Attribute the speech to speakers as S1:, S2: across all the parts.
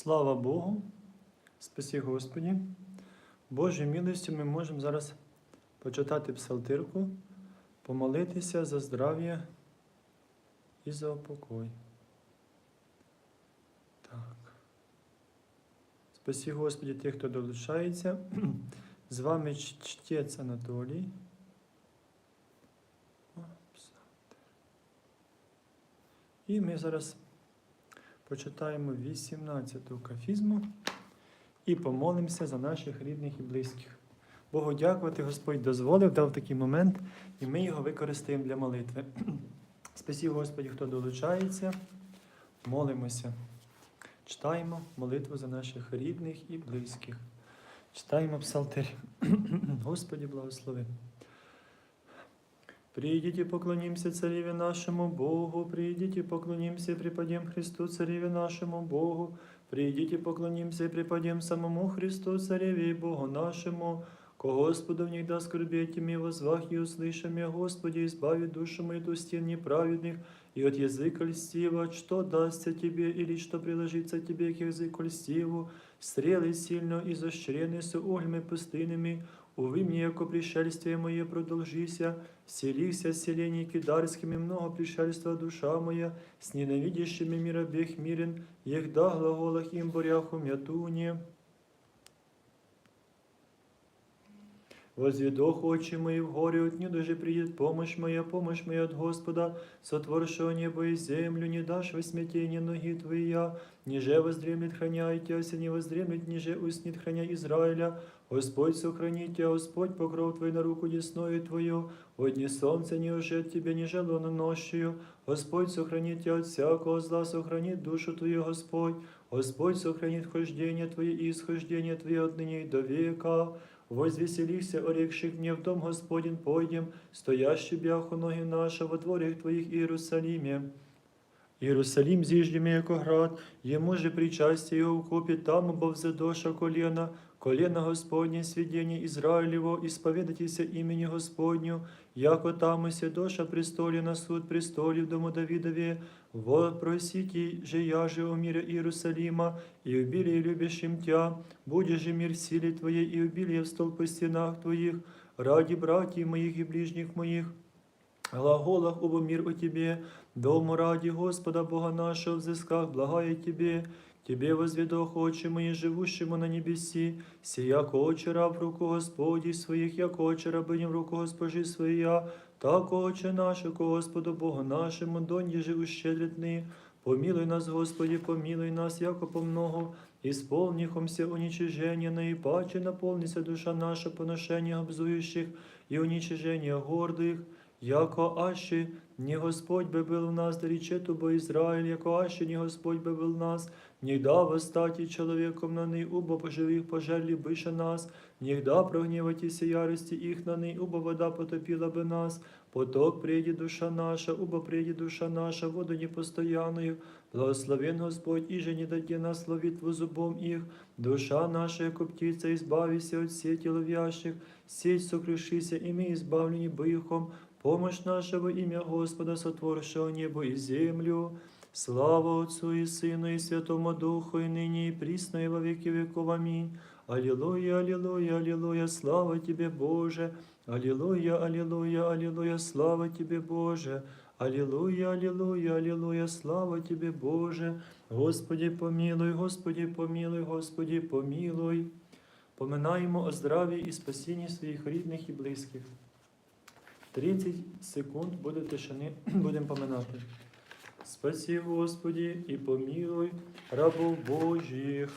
S1: Слава Богу, спасі Господі. Божою милостю ми можемо зараз почитати псалтирку, помолитися за здрав'я і за упокой. Так. Спасі Господі тих, хто долучається. З вами чтець Анатолій. І ми зараз почитаємо 18-ту кафізму і помолимося за наших рідних і близьких. Богу дякувати, Господь дозволив, дав такий момент, і ми його використаємо для молитви. Спасі Господі, хто долучається, молимося. Читаємо молитву за наших рідних і близьких. Читаємо псалтир. Господі благослови. Придите, поклонимся Цареве нашему Богу, придите, поклонимся и преподем Христу Цареве нашему Богу, придите, поклонимся и преподем самому Христу Цареве и Богу нашему, ко Господу в них да скорбеть и возвах и услышим я, Господи, избави душу мою от стен неправедных и от языка льстива, что дастся тебе или что приложится тебе к языку льстиву, стрелы сильно изощрены с углями пустынными, Увы мне, яко пришельствие мое продолжися, селися селений кидарскими, много пришельства душа моя, с ненавидящими мира бег мирен, егда глаголах им борях умятуне. Возведох очи мои в горе, от даже придет помощь моя, помощь моя от Господа, сотворшего небо и землю, не дашь во смятение ноги твоя, ниже воздремлет храня и тяся, не воздремлет, ниже уснет храня Израиля, Господь сохранит тебя, Господь покров твой на руку десною твою, от дни солнца не ужет тебе, не желано нощью, Господь сохранит тебя от всякого зла, сохранит душу твою, Господь, Господь сохранит хождение твое и исхождение твое от ныне и до века. Возвеселися, орекших мне в дом Господень, пойдем, стоящий бяху ноги наша во дворях твоих Иерусалиме. Єрусалім зіждіме, яко град, йому же причастя його вкупі, там обовзедоша коліна, коліна Господнє, свідення Ізраїлево, ісповідатися імені Господню, яко там доша престолі на суд престолів дому Давидові, во просіті же я же о мире Иерусалима, и убили любящим тя, буде же мир в силе Твоей, и убили в стол по стенах Твоих, ради братьев моих и ближних моих, глаголах убо мир о Тебе, дому ради Господа Бога нашего взысках, благая Тебе, Тебе возведох очи мои, живущему на небеси, сия очи раб в руку Господи своих, як очи рабыни в руку Госпожи своя, так очи наши ко Господу Богу нашему, донь же ущедритны. Помилуй нас, Господи, помилуй нас, яко помного, исполнихомся уничижения наипаче, наполнится душа наша поношения обзующих и уничижения гордых, Яко аще не Господь би был в нас, да речету бо Израиль, яко аще не Господь би был в нас, нігда восстати человеком на ны, убо поживих пожерли быше нас, нігда прогневайтеся ярости их на ны, убо вода потопила бы нас, поток прийде душа наша, убо прийде душа наша, воду непостоянную, благословен Господь, и же не даде нас ловитву зубом их, душа наша, яко птица, избавися от сети ловящих, сеть сокрушися, и мы избавлені быхом, Помощь наша во имя Господа, сотворившего небо и землю. Слава Отцу и Сыну и Святому Духу, и ныне и присно, и во веки веков. Аминь. Аллилуйя, аллилуйя, аллилуйя, слава Тебе, Боже. Аллилуйя, аллилуйя, аллилуйя, слава Тебе, Боже. Аллилуйя, аллилуйя, аллилуйя, слава Тебе, Боже. Господи, помилуй, Господи, помилуй, Господи, помилуй. Поминаємо о здраві і спасінні своїх рідних і близьких. 30 секунд буде тишини, будемо поминати. Спасі, Господі, і помилуй рабу Божих.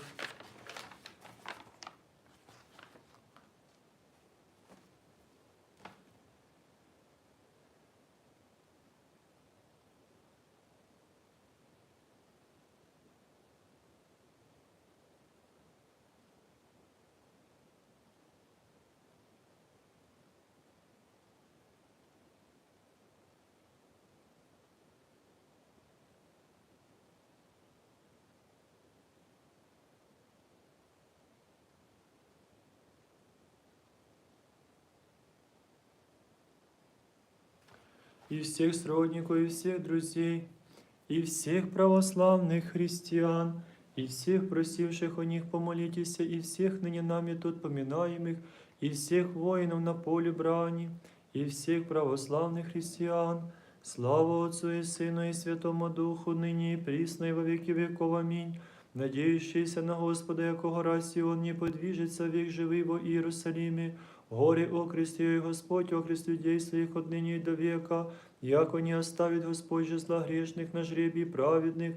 S1: и всех сродников, и всех друзей, и всех православных христиан, и всех просивших о них помолитесь, и всех ныне нами тут поминаемых, и всех воинов на поле брани, и всех православных христиан. Слава Отцу и Сыну и Святому Духу, ныне и присно, и во веки веков. Аминь. Надеющийся на Господа, якого раси Он не подвижется век живый во Иерусалиме, горе окрестил Господь, окрест людей своих от ныне и до века, яко не оставит Господь же зла грешных на жребий праведных,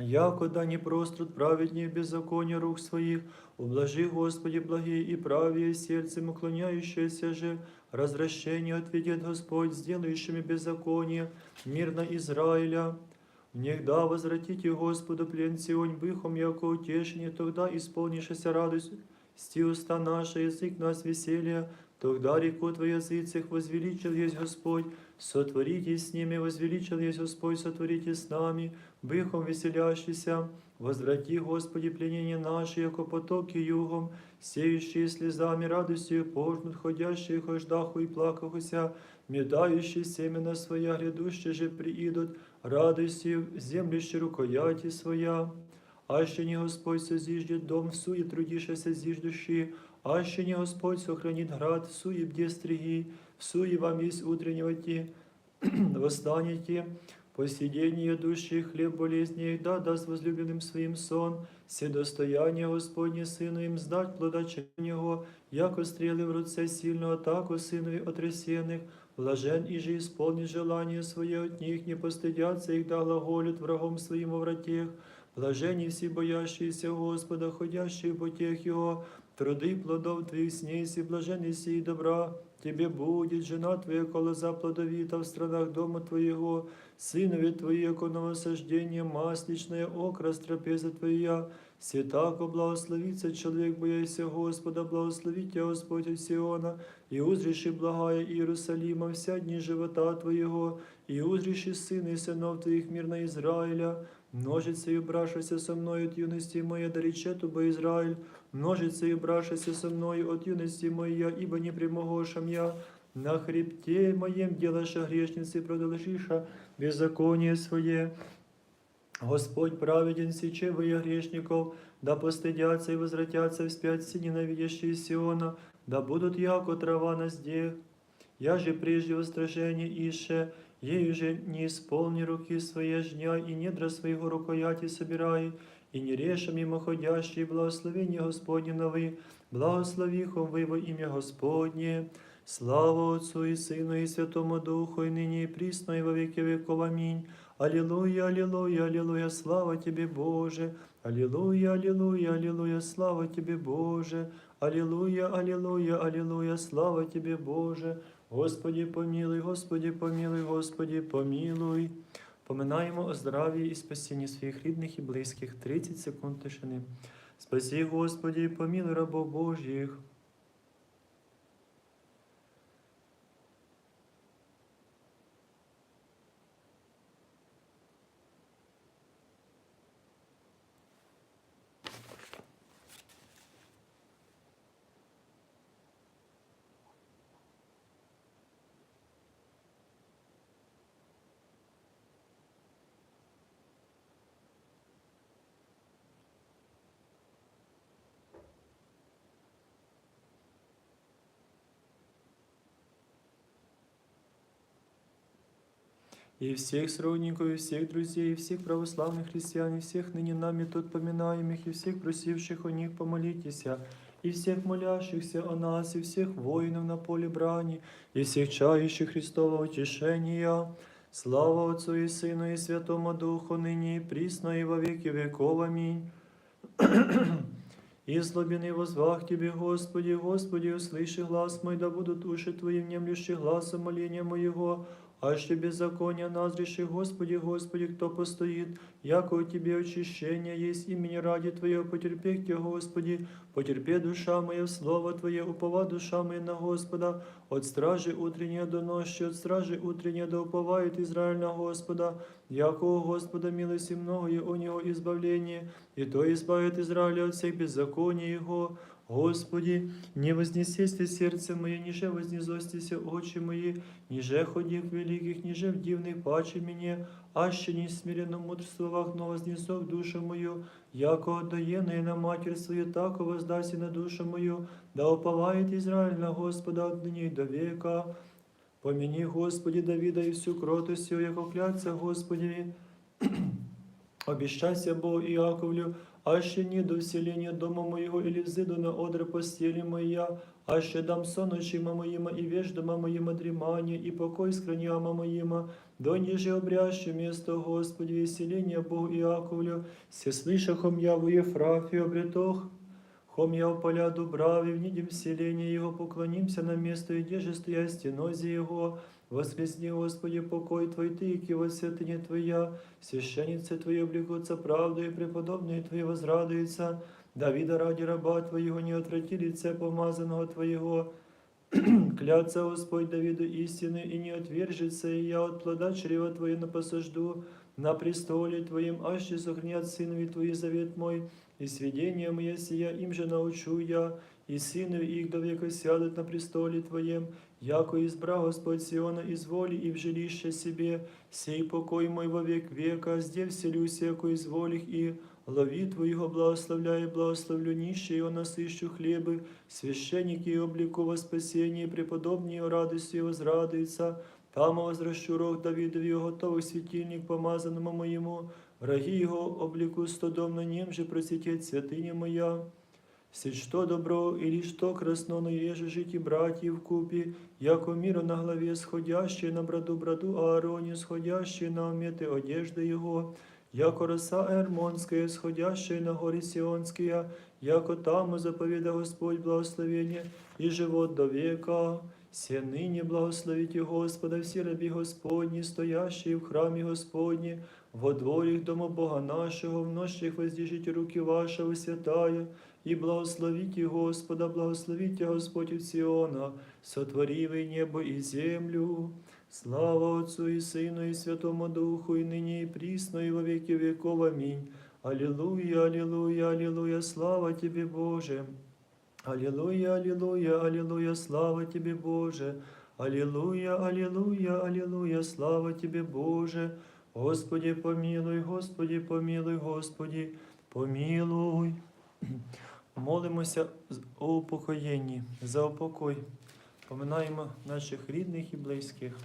S1: Яко да не прострут праведнее беззакония рук своих, ублажи, Господи, благие и правее сердцем уклоняющееся же, развращение отведет Господь, сделающими беззаконие, мирно Израиля. Негда возвратите Господу плен Сионь быхом, яко утешение, тогда исполнишься радость, сти уста наши, язык нас веселья, тогда реку Твоя языцах возвеличил есть Господь, сотворите с ними, возвеличил есть Господь, сотворите с нами, быхом веселящийся, возврати, Господи, пленение наше, яко потоки югом, сеющие слезами радостью пожнут, ходящие хождаху и плакахуся, медающие семена своя, грядущие же приидут, радостью землище рукояти своя. Аще не Господь созиждет дом, в суе трудишься зиждущие, аще не Господь сохранит град, в суе бде стриги, в суе вам есть утреннего те, восстанете, посидение души, хлеб болезней, да даст возлюбленным своим сон, все достояние Господне Сыну им сдать плодоченього, яко стрелы в руце сильного, тако сынові отрясенных, блажен и же исполнит желание свое от них, не постыдятся их, да глаголют врагом своим во вратех, блажени все боящиеся Господа, ходящие по тех Его, труды плодов Твоих снеси, блаженный сей добра, Тебе будет жена Твоя колоза плодовита в странах дома Твоего, сынове Твои, яко новосождение, масличное окрас трапеза Твоя, все тако благословится человек, бояся Господа, благослови Тебя, Господь от Сиона, и узриши благая Иерусалима вся дни живота Твоего, и узриши сына и сынов Твоих мирно Израиля, множится и брашися со мною от юности моей, да речету бы Израиль, множится и брашися со мною от юности моей, ибо не примогошам я, на хребте моем делаша грешницы, продолжиша беззаконие свое. Господь праведен сече я грешников, да постыдятся и возвратятся вспять все ненавидящие Сиона, да будут яко трава на здех. Я же прежде устрашение ише, ею же не исполни руки свои жня, и недра своего рукояти собирай, и не реша мимоходящие благословение Господне новы, благословихом вы во имя Господне. Слава Отцу и Сыну и Святому Духу, и ныне и присно, и во веки веков. Аминь. Аллилуйя, аллилуйя, аллилуйя, слава Тебе, Боже. Аллилуйя, аллилуйя, аллилуйя, слава Тебе, Боже. Аллилуйя, аллилуйя, аллилуйя, слава Тебе, Боже. Господи, помилуй, Господи, помилуй, Господи, помилуй. Поминаємо о здраві і спасінні своїх рідних і близьких. 30 секунд тишини. Спаси, Господі, помілуй рабо Божих. И всех сродников, и всех друзей, и всех православных христиан, и всех ныне нами тут поминаемых, и всех просивших о них помолитесь, и всех молящихся о нас, и всех воинов на поле брани, и всех чающих Христова утешения. Слава Отцу и Сыну и Святому Духу, ныне и присно, и во веки веков. Аминь. И слабины возвах Тебе, Господи, Господи, услыши глаз мой, да будут уши Твои, внемлющие глазом моления моего, Аще беззакония назреши, Господи, Господи, кто постоит, яко у Тебе очищение есть имени ради Твоего, потерпи Тебе, Господи, потерпи душа моя Слово Твое, упова душа моя на Господа, от стражи утренней до ночи, от стражи утренней да уповает Израиль на Господа, яко у Господа милости много, и у Него избавление, и то избавит Израиля от всех беззаконий Его, Господи, не вознесести серце моє, ніже вознізостися очі мої, ніже ходів великих, ніже в дивних паче мені, аще не смиренно мудрствовах, но вознесох душу мою, яко отдаенная на матерь свою, так воздаси на душу мою, да уповает Израиль на Господа от ныне до века. Помяни, Господи, Давида и всю кротость его, яко клятся Господи. Обещайся Богу Иаковлю, аще не до вселения дома моего или взыду на одр постели моя, аще дам сон очима моима и вещь дома моима дремание, и покой скраняма моима, до ниже обряще место Господи, веселение Богу Иаковлю, все слышахом я в Ефрафе обретох, Хом я в поля Дубраве, в нидем селения Его, поклонимся на место, и где же стоя стенозе Его, Воскресни, Господи, покой Твой, Ты, и во святыне Твоя, священницы Твои облекутся правдой, и преподобные Твои возрадуются. Давида ради раба Твоего не отврати лице помазанного Твоего. Клятся Господь Давиду истины, и не отвержется, и я от плода чрева Твоего посажду на престоле Твоем, аще сохранят сынови Твои завет мой, и сведения мои сия им же научу я, и сыны их до века сядут на престоле Твоем, яко избра Господь Сиона из воли и в жилище себе, сей покой мой во век века, здесь вселюсь, яко из волих и лови Твоего благословляю, благословлю нищие, насыщу хлебы, священники и облику во спасение, преподобнее радостью возрадуется, там возвращу рог Давидові, готовий світильник помазаному моєму, враги його обліку стодом на нем же просвітить святиня моя. Все что добро или что красно, но еже жить и братьев купи, яко мира на главе сходящие на браду браду Аароне, сходящие на ометы одежды его, яко роса Эрмонская, сходящая на горе Сионские, яко там заповеда Господь благословение и живот до века. Все ныне благословите Господа, все раби Господни, стоящие в храмі Господні, во дворях дома Бога нашого, в нощах воздержите руки вашего святая, и благословите Господа, благословите Господь от Сиона, сотворивый небо и землю. Слава Отцу и Сыну и Святому Духу, и ныне и присно, и во веки веков. Аминь. Аллилуйя, аллилуйя, аллилуйя, слава Тебе, Боже. Аллилуйя, аллилуйя, аллилуйя, слава Тебе, Боже. Аллилуйя, аллилуйя, аллилуйя, слава Тебе, Боже. Господи, помилуй, Господи, помилуй, Господи, помилуй. Молимося о упокоєнні, за упокой. Поминаємо наших рідних і близьких.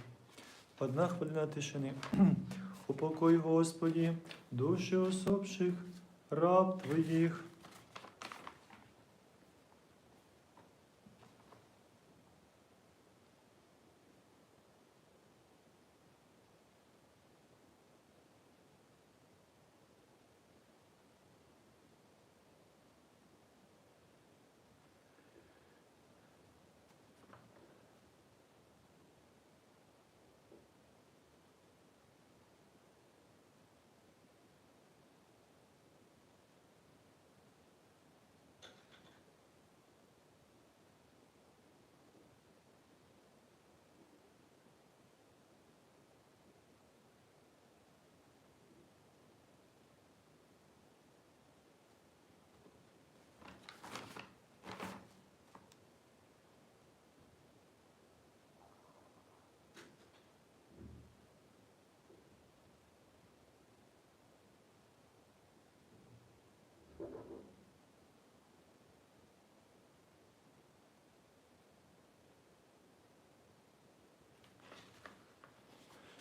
S1: Одна хвилина тишини. Упокой, Господі, душі особших, раб Твоїх.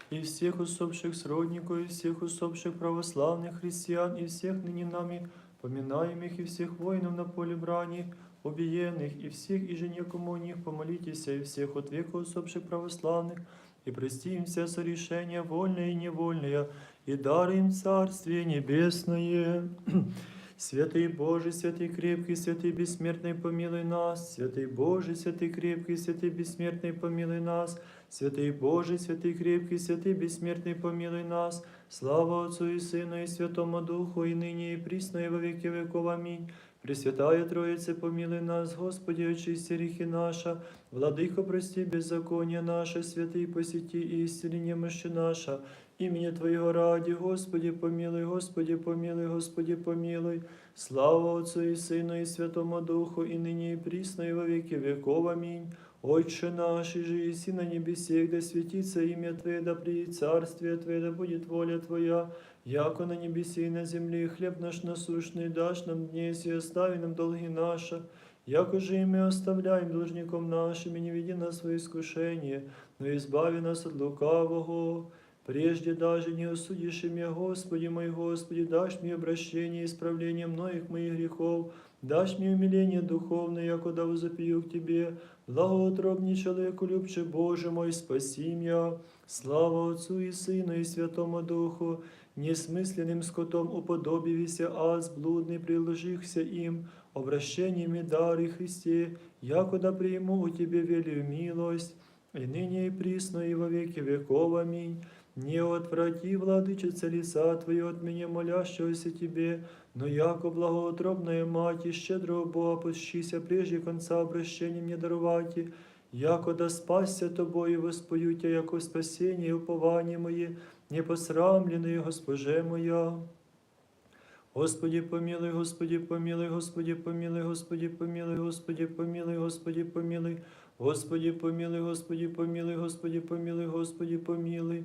S1: и всех усопших сродников, и всех усопших православных христиан, и всех ныне нами поминаемых, и всех воинов на поле брани, убиенных, и всех, и же некому у них помолитесь, и всех от века усопших православных, и прости им все сорешения, вольные и невольные, и дар им Царствие Небесное. Святий Боже, святий кріпкий, святий безсмертний, помилуй нас, святий Боже, святий кріпкий, святий безсмертний, помилуй нас, святий Боже, святий кріпкий, святий безсмертний, помилуй нас, слава Отцу і Сину, і Святому Духу, і нині, і прісно, і во віки віков. Амінь. Пресвятая Троїце, помилуй нас, Господі, очисти ріхи наша, владико, прості, беззаконня наше, святий посіті, і ісціління мощі наша. имени Твоего ради, Господи, помилуй, Господи, помилуй, Господи, помилуй. Слава Отцу и Сыну и Святому Духу, и ныне и присно, и во веки веков. Аминь. Отче наш, и же еси на небесе, да светится имя Твое, да приедет царствие Твое, да будет воля Твоя, яко на небесе и на земле, хлеб наш насущный дашь нам днесь, и остави нам долги наши, яко же и мы оставляем должником нашим, и не веди нас в искушение, но избави нас от лукавого. Прежде даже не осудишь меня, Господи мой Господи, дашь мне обращение и исправление многих моих грехов, дашь мне умиление духовное, якуда возопию к Тебе, благоутробний человеку, любче Боже мой, спаси меня. Слава Отцу и Сыну и Святому Духу, несмысленным скотом уподобивися, аз блудный приложихся им, обращениями дары Христе, якуда приму у Тебе велию милость, и ныне и присно, и во веки веков. Аминь. Не отврати, владычица, лица Твое от меня, молящегося Тебе, но яко благоутробная мать и щедрого Бога пощися прежде конца обращения мне даровати, яко да спасся Тобою воспою Тя, яко спасение и упование мое, непосрамленное Госпоже моя. Господи, помилуй, Господи, помилуй, Господи, помилуй, Господи, помилуй, Господи, помилуй, Господи, помилуй, Господи, помилуй, Господи, помилуй, Господи, помилуй, Господи, помилуй.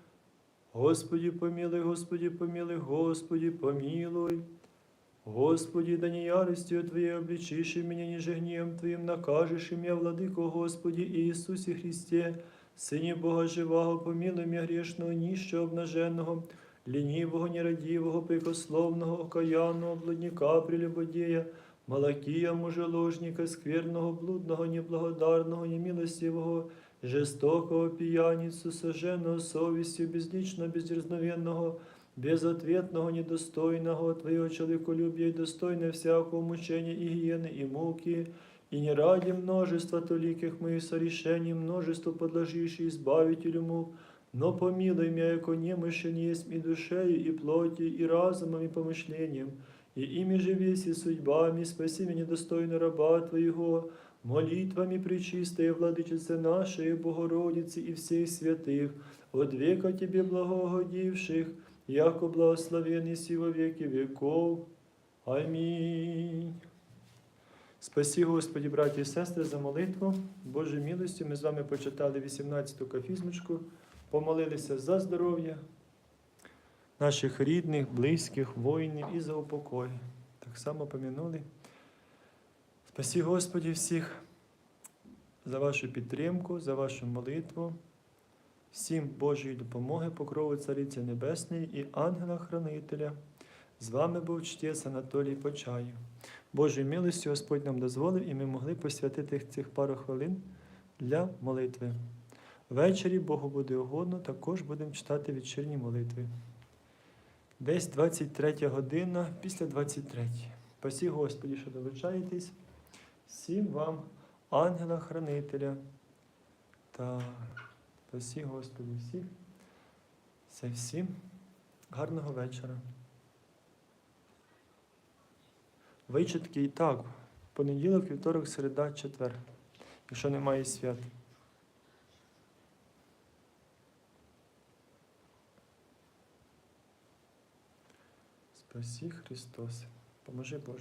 S1: Господи, помилуй, Господи, помилуй, Господи, помилуй. Господи, да не яростью Твоей обличишь меня, ниже гневом Твоим накажешь и меня, Владыко Господи Иисусе Христе, Сині Бога живого, помилуй меня грешного, нищого, обнаженного, лінивого, нерадивого, прикословного, окаянного, блудника, прелюбодея, Малакія, мужеложника, скверного, блудного, неблагодарного, немилостивого, жестокого, пьяницу, сожженного совестью, безлично, бездерзновенного, безответного, недостойного Твоего человеколюбия и достойно всякого мучения и гиены и муки, и не ради множества толиких моих сорешений, множество подложишь избавителю мук, но помилуй меня, яко немощен есть и душею, и плотью, и разумом, и помышлением, и ими же весь и судьбами, спаси меня недостойно раба Твоего, молитвами пречистая владычица нашей, Богородицы и всех святых, от века Тебе благогодивших, яко благословенный си во веки веков. Амінь. Спасі, Господі, браті і сестри, за молитву. Божою милостю ми з вами почитали 18-ту кафізмочку, помолилися за здоров'я наших рідних, близьких, воїнів і за упокой. Так само помянули. Спасі, Господі, всіх за вашу підтримку, за вашу молитву. Всім Божої допомоги, покрову Цариці Небесної і ангела-хранителя. З вами був чтець Анатолій Почаєв. Божою милостю Господь нам дозволив, і ми могли посвятити цих пару хвилин для молитви. Ввечері Богу буде угодно, також будемо читати вечірні молитви. Десь 23 година після 23. Пасі Господі, що долучаєтесь. Всім вам, ангела-хранителя. Так, пасі Господі всіх. Це всім. Гарного вечора. Вичитки і так. Понеділок, вівторок, середа, четвер. Якщо немає свят. Спасі Христос. Поможи Боже.